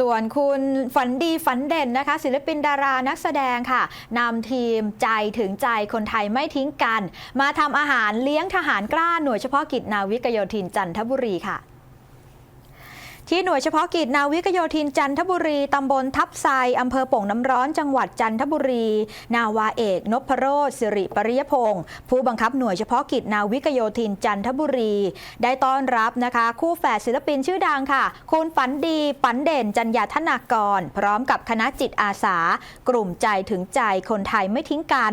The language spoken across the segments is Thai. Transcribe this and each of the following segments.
ส่วนคุณฝันดีฝันเด่นนะคะ ศิลปินดารานักแสดงค่ะนำทีมใจถึงใจคนไทยไม่ทิ้งกัน มาทำอาหารเลี้ยงทหารกล้าหน่วยเฉพาะกิจนาวิกโยธินจันทบุรีค่ะ ที่หน่วยเฉพาะกิจนาวิกโยธินจันทบุรี ตำบลทับไซอำเภอโป่งน้ำร้อนจังหวัดจันทบุรี นาวาเอกนพโรธสิริปริยพงศ์ผู้บังคับหน่วยเฉพาะกิจนาวิกโยธินจันทบุรี ได้ต้อนรับนะคะ คู่แฝดศิลปินชื่อดังค่ะ คุณฝันดีฝันเด่นจัญญาธนากร พร้อมกับคณะจิตอาสา กลุ่มใจถึงใจคนไทยไม่ทิ้งกัน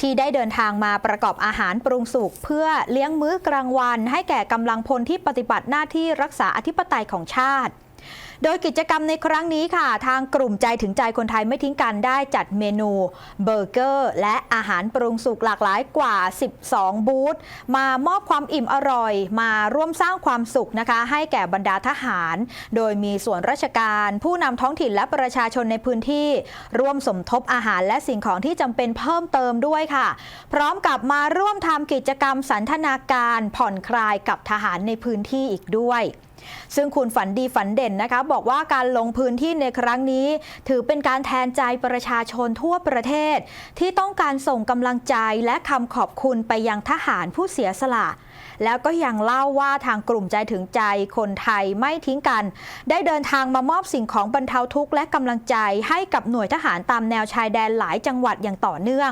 ที่ได้เดินทางมาประกอบอาหารปรุงสุกเพื่อเลี้ยงมื้อกลางวัน ให้แก่กำลังพลที่ปฏิบัติหน้าที่รักษาอธิปไตยของชาติาติโดยกิจกรรมในครั้งนี้ค่ะ ทางกลุ่มใจถึงใจคนไทยไม่ทิ้งกันได้จัดเมนูเบอร์เกอร์ และอาหารปรุงสุกหลากหลายกว่า 12 บูธมามอบความอิ่มอร่อย มาร่วมสร้างความสุขนะคะ ให้แก่บรรดาทหาร โดยมีส่วนราชการ ผู้นำท้องถิ่นและประชาชนในพื้นที่ ร่วมสมทบอาหารและสิ่งของที่จำเป็นเพิ่มเติมด้วยค่ะ พร้อมกับมาร่วมทำกิจกรรมสันทนาการผ่อนคลายกับทหารในพื้นที่อีกด้วย ซึ่งคุณฝันดีฝันเด่นนะคะบอกว่าการลงพื้นที่ในครั้งนี้ ถือเป็นการแทนใจประชาชนทั่วประเทศ ที่ต้องการส่งกำลังใจและคำขอบคุณไปยังทหารผู้เสียสละแล้วก็ยังเล่าว่าทางกลุ่มใจถึงใจคนไทยไม่ทิ้งกัน ได้เดินทางมามอบสิ่งของบรรเทาทุกข์และกำลังใจให้กับหน่วยทหารตามแนวชายแดนหลายจังหวัดอย่างต่อเนื่อง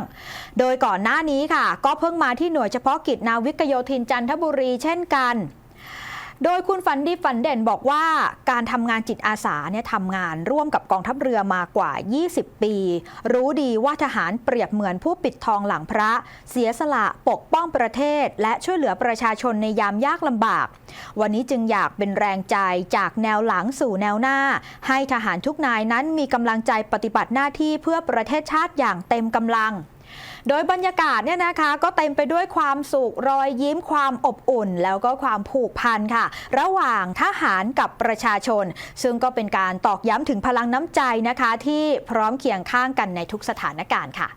โดยก่อนหน้านี้ค่ะ ก็เพิ่งมาที่หน่วยเฉพาะกิจนาวิกโยธินจันทบุรีเช่นกัน โดยคุณฝันดีฝันเด่นบอกว่าการทำงานจิตอาสาเนี่ยทำงานร่วมกับกองทัพเรือมากว่า 20 ปี รู้ดีว่าทหารเปรียบเหมือนผู้ปิดทองหลังพระ เสียสละปกป้องประเทศ และช่วยเหลือประชาชนในยามยากลำบาก วันนี้จึงอยากเป็นแรงใจจากแนวหลังสู่แนวหน้า ให้ทหารทุกนายนั้นมีกำลังใจปฏิบัติหน้าที่เพื่อประเทศชาติอย่างเต็มกำลัง โดยบรรยากาศเนี่ยนะคะก็เต็มไปด้วยความสุขรอยยิ้มความอบอุ่น แล้วก็ความผูกพันค่ะ ระหว่างทหารกับประชาชน ซึ่งก็เป็นการตอกย้ำถึงพลังน้ำใจนะคะ ที่พร้อมเคียงข้างกันในทุกสถานการณ์ค่ะ